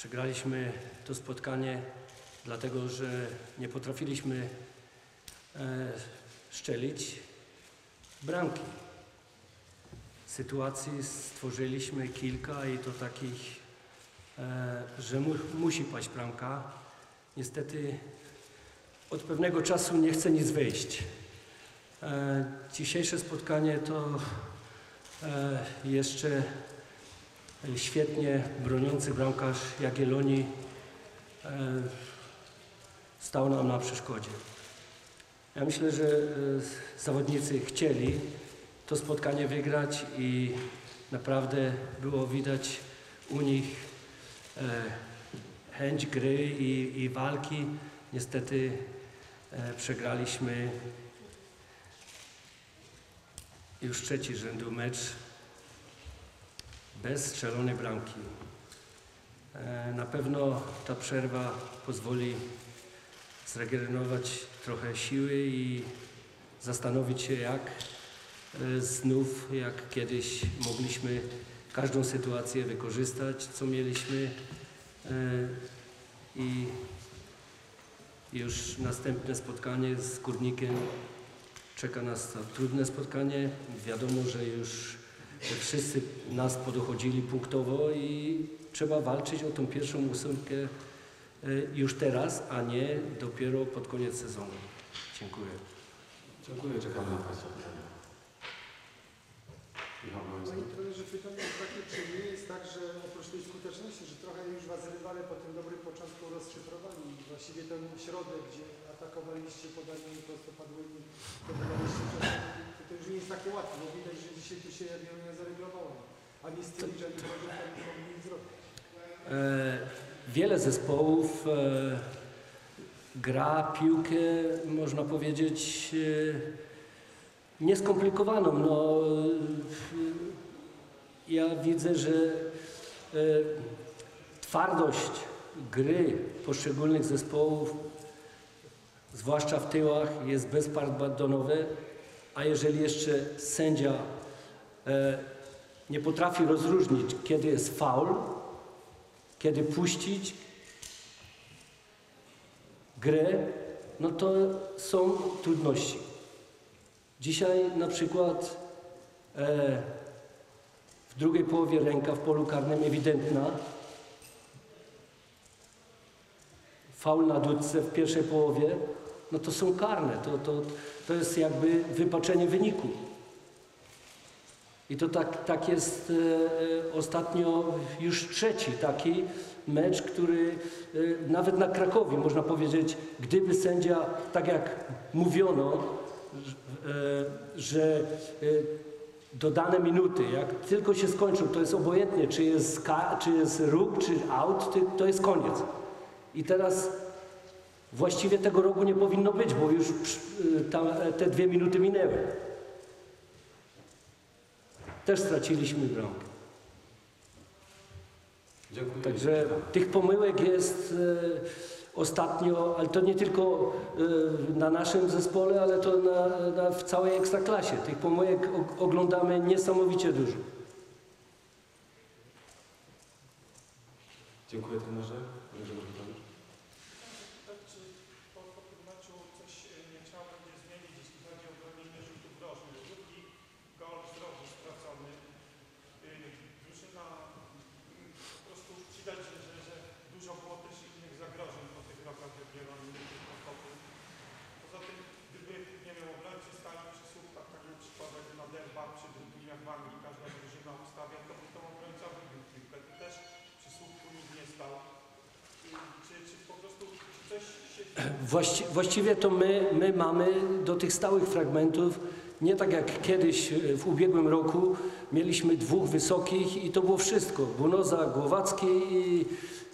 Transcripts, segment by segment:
Przegraliśmy to spotkanie dlatego, że nie potrafiliśmy e, szczelić bramki. Sytuacji stworzyliśmy kilka i to takich, e, że mu, musi paść bramka. Niestety od pewnego czasu nie chce nic wyjść. E, dzisiejsze spotkanie to e, jeszcze świetnie broniący bramkarz Jagiellonii e, stał nam na przeszkodzie. Ja myślę, że e, zawodnicy chcieli to spotkanie wygrać i naprawdę było widać u nich e, chęć gry i, i walki. Niestety przegraliśmy już trzeci rzędu mecz bez strzelonej bramki. E, Na pewno ta przerwa pozwoli zregenerować trochę siły i zastanowić się, jak e, znów, jak kiedyś mogliśmy każdą sytuację wykorzystać, co mieliśmy e, i już następne spotkanie z Górnikiem czeka nas to trudne spotkanie. Wiadomo, że już wszyscy nas podochodzili punktowo i trzeba walczyć o tą pierwszą ósemkę e, już teraz, a nie dopiero pod koniec sezonu. Dziękuję. Dziękuję, czekamy na Państwa pytania. Michał Panie trenerze, pytanie jest takie, czy nie jest tak, że oprócz tej skuteczności, że trochę już Was rywale po tym dobrym początku rozszyfrowali i właściwie ten środek, gdzie atakowaliście podaniami prostopadłymi, podawaliście czasami, to, to już nie jest takie łatwe, bo widać, że dzisiaj tu się Jagiellonia zareglowała. A nie Boże, tam nie mogli nic zrobić. E, wiele zespołów e, gra piłkę, można powiedzieć, e, nieskomplikowaną. No, ja widzę, że twardość gry poszczególnych zespołów, zwłaszcza w tyłach, jest bezpardonowe, a jeżeli jeszcze sędzia e, nie potrafi rozróżnić, kiedy jest faul, kiedy puścić grę, no to są trudności. Dzisiaj na przykład e, w drugiej połowie ręka w polu karnym ewidentna. Faul na dudce w pierwszej połowie, no to są karne. To, to, to jest jakby wypaczenie wyniku. I to tak, tak jest e, ostatnio już trzeci taki mecz, który e, nawet na Krakowie można powiedzieć, gdyby sędzia, tak jak mówiono, e, że e, dodane minuty, jak tylko się skończą, to jest obojętnie, czy jest, czy jest róg, czy out, to jest koniec. I teraz właściwie tego rogu nie powinno być, bo już e, tam, e, te dwie minuty minęły też straciliśmy bramkę. Dziękuję. Także tych pomyłek jest e, ostatnio, ale to nie tylko e, na naszym zespole, ale to na, na, w całej ekstraklasie. Tych pomyłek oglądamy niesamowicie dużo. Dziękuję trenerze czy po, po tym meczu coś e, nie trzeba będzie zmienić, jeśli chodzi o bronienie rzutów rożnych? Drugi gol z rogu stracony. Yy, Drużyna mm, po prostu widać, że, że, że dużo było też innych zagrożeń po tych rokach Jagiellonii, nie tylko skoków. Poza tym, gdyby, nie wiem, obrońcy stali przy słupkach, tak jak przykład jak na derba, przy drugiej w Anglii każda drużyna ustawia, to by to obrońca wybił piłkę. Tu też przy słupku nikt nie stał. I Czy, czy po prostu czy coś się Właści, właściwie to my, my mamy do tych stałych fragmentów, nie tak jak kiedyś e, w ubiegłym roku, mieliśmy dwóch wysokich i to było wszystko. Bunoza, Głowacki i,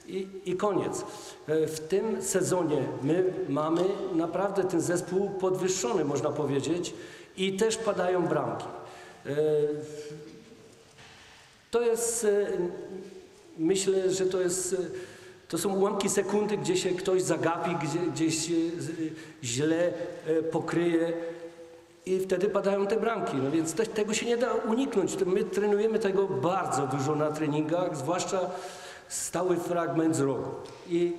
i, i koniec. E, W tym sezonie my mamy naprawdę ten zespół podwyższony, można powiedzieć, i też padają bramki. E, To jest, myślę, że to jest, to są ułamki sekundy, gdzie się ktoś zagapi, gdzie, gdzieś źle e, pokryje i wtedy padają te bramki. No więc te, tego się nie da uniknąć. My trenujemy tego bardzo dużo na treningach, zwłaszcza stały fragment z rogu. I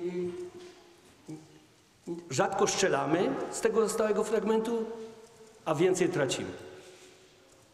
rzadko strzelamy z tego stałego fragmentu, a więcej tracimy.